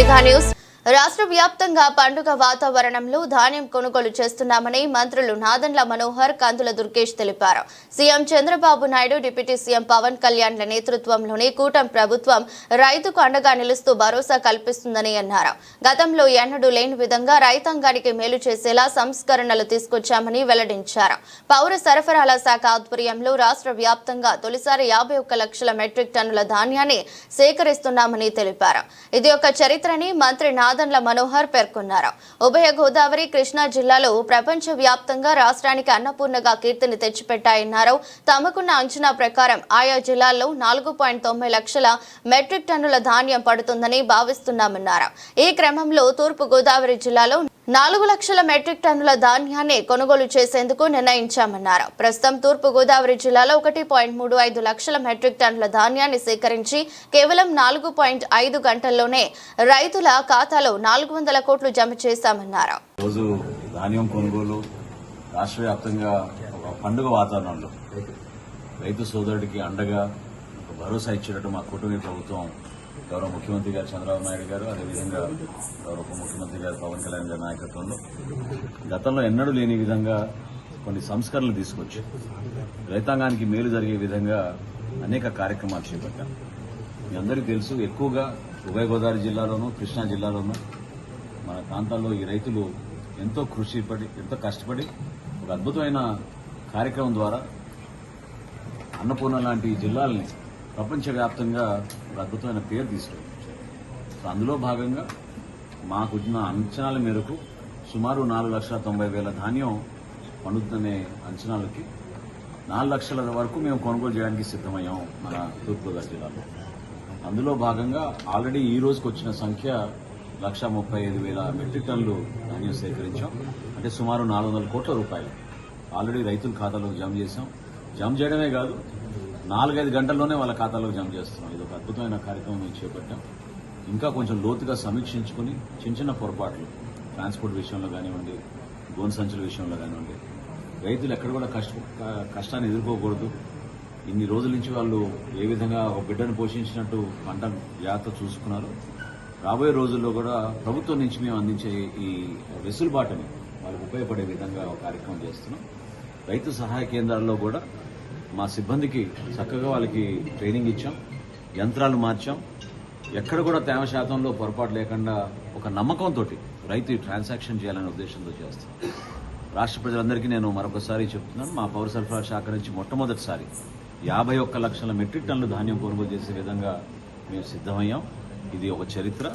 Megha news రాష్ట్ర వ్యాప్తంగా పండుగ వాతావరణంలో ధాన్యం కొనుగోలు చేస్తున్నామని మంత్రులు నాదన్ల మనోహర్ కందుల దుర్గేష్ తెలిపారు. CM Chandrababu Naidu deputy CM Pavan కళ్యాణ్ల నేతృత్వంలోని కూటం ప్రభుత్వం రైతుకు అండగా నిలుస్తూ భరోసా కల్పిస్తుందని అన్నారు. గతంలో ఎన్నడూ లేని విధంగా రైతాంగానికి మేలు చేసేలా సంస్కరణలు తీసుకొచ్చామని వెల్లడించారు. పౌర సరఫరాల శాఖ ఆధ్వర్యంలో రాష్ట్ర వ్యాప్తంగా తొలిసారి యాభై ఒక్క లక్షల మెట్రిక్ టన్నుల ధాన్యాన్ని సేకరిస్తున్నామని తెలిపారు. ఇది ఒక చరిత్రని మంత్రి నాదన్ల మనోహర్ పేర్కొన్నారు. ఉభయ గోదావరి కృష్ణా జిల్లాలో ప్రపంచ వ్యాప్తంగా రాష్ట్రానికి అన్నపూర్ణగా కీర్తిని తెచ్చిపెట్టాయన్నారు. తమకున్న అంచనా ప్రకారం ఆయా జిల్లాల్లో నాలుగు పాయింట్ తొంభై లక్షల మెట్రిక్ టన్నుల ధాన్యం పడుతుందని భావిస్తున్నామన్నారు. ఈ క్రమంలో తూర్పు గోదావరి జిల్లాలో నాలుగు లక్షల మెట్రిక్ టన్నుల ధాన్యాన్ని కొనుగోలు చేసేందుకు నిర్ణయించామన్నారు. ప్రస్తుతం తూర్పు గోదావరి జిల్లాలో ఒకటి పాయింట్ మూడు ఐదు లక్షల మెట్రిక్ టన్నుల ధాన్యాన్ని సేకరించి కేవలం నాలుగు పాయింట్ ఐదు గంటల్లోనే రైతుల ఖాతాలో నాలుగు వందల కోట్లు జమ చేశామన్నారు. రోజు ధాన్యం కొనుగోలు రాష్ట్ర వ్యాప్తంగా పండుగ వాతావరణంలో రైతు సోదరుడికి అండగా భరోసా ఇచ్చినట్టు మా కుటుంబ ప్రభుత్వం గౌరవ ముఖ్యమంత్రి గారు చంద్రబాబు నాయుడు గారు అదేవిధంగా గౌరవ ఉప ముఖ్యమంత్రి గారు పవన్ కళ్యాణ్ గారి నాయకత్వంలో గతంలో ఎన్నడూ లేని విధంగా కొన్ని సంస్కరణలు తీసుకొచ్చి రైతాంగానికి మేలు జరిగే విధంగా అనేక కార్యక్రమాలు చేపట్టాం. మీ అందరికీ తెలుసు ఎక్కువగా ఉభయ గోదావరి జిల్లాలోనూ కృష్ణా జిల్లాలోనూ మన ప్రాంతాల్లో ఈ రైతులు ఎంతో కృషి పడి ఎంతో కష్టపడి ఒక అద్భుతమైన కార్యక్రమం ద్వారా అన్నపూర్ణ లాంటి జిల్లాల్ని ప్రపంచవ్యాప్తంగా ఒక అద్భుతమైన పేరు తీసుకొచ్చారు. సో అందులో భాగంగా మాకున్న అంచనాల మేరకు సుమారు నాలుగు లక్షల తొంభై వేల ధాన్యం పండుతుందనే అంచనాలకి నాలుగు లక్షల వరకు మేము కొనుగోలు చేయడానికి సిద్ధమయ్యాం మన తూర్పుగోదావరి జిల్లాలో. అందులో భాగంగా ఆల్రెడీ ఈ రోజుకి వచ్చిన సంఖ్య లక్ష ముప్పై ఐదు వేల మెట్రిక్ టన్నులు ధాన్యం సేకరించాం. అంటే సుమారు నాలుగు వందల కోట్ల రూపాయలు ఆల్రెడీ రైతుల ఖాతాలో జమ చేశాం. జమ చేయడమే కాదు నాలుగైదు గంటల్లోనే వాళ్ళ ఖాతాలో జమ చేస్తున్నాం. ఇది ఒక అద్భుతమైన కార్యక్రమం చేపట్టాం. ఇంకా కొంచెం లోతుగా సమీక్షించుకుని చిన్న చిన్న పొరపాట్లు ట్రాన్స్పోర్ట్ విషయంలో కానివ్వండి గోన్ సంచుల విషయంలో కానివ్వండి రైతులు ఎక్కడ కూడా కష్ట కష్టాన్ని ఎదుర్కోకూడదు. ఇన్ని రోజుల నుంచి వాళ్ళు ఏ విధంగా ఒక బిడ్డను పోషించినట్టు పంట జాగ్రత్త చూసుకున్నారు. రాబోయే రోజుల్లో కూడా ప్రభుత్వం నుంచి మేము అందించే ఈ వెసులుబాటుని వాళ్ళకు ఉపయోగపడే విధంగా ఒక కార్యక్రమం చేస్తున్నాం. రైతు సహాయ కేంద్రాల్లో కూడా మా సిబ్బందికి చక్కగా వాళ్ళకి ట్రైనింగ్ ఇచ్చాం యంత్రాలు మార్చాం. ఎక్కడ కూడా తేమ శాతంలో పొరపాటు లేకుండా ఒక నమ్మకంతో రైతు ట్రాన్సాక్షన్ చేయాలనే ఉద్దేశంతో చేస్తాం. రాష్ట్ర ప్రజలందరికీ నేను మరొకసారి చెప్తున్నాను మా పౌర సరఫరా శాఖ నుంచి మొట్టమొదటిసారి యాభై ఒక్క లక్షల మెట్రిక్ టన్నులు ధాన్యం కొనుగోలు చేసే విధంగా మేము సిద్ధమయ్యాం. ఇది ఒక చరిత్ర.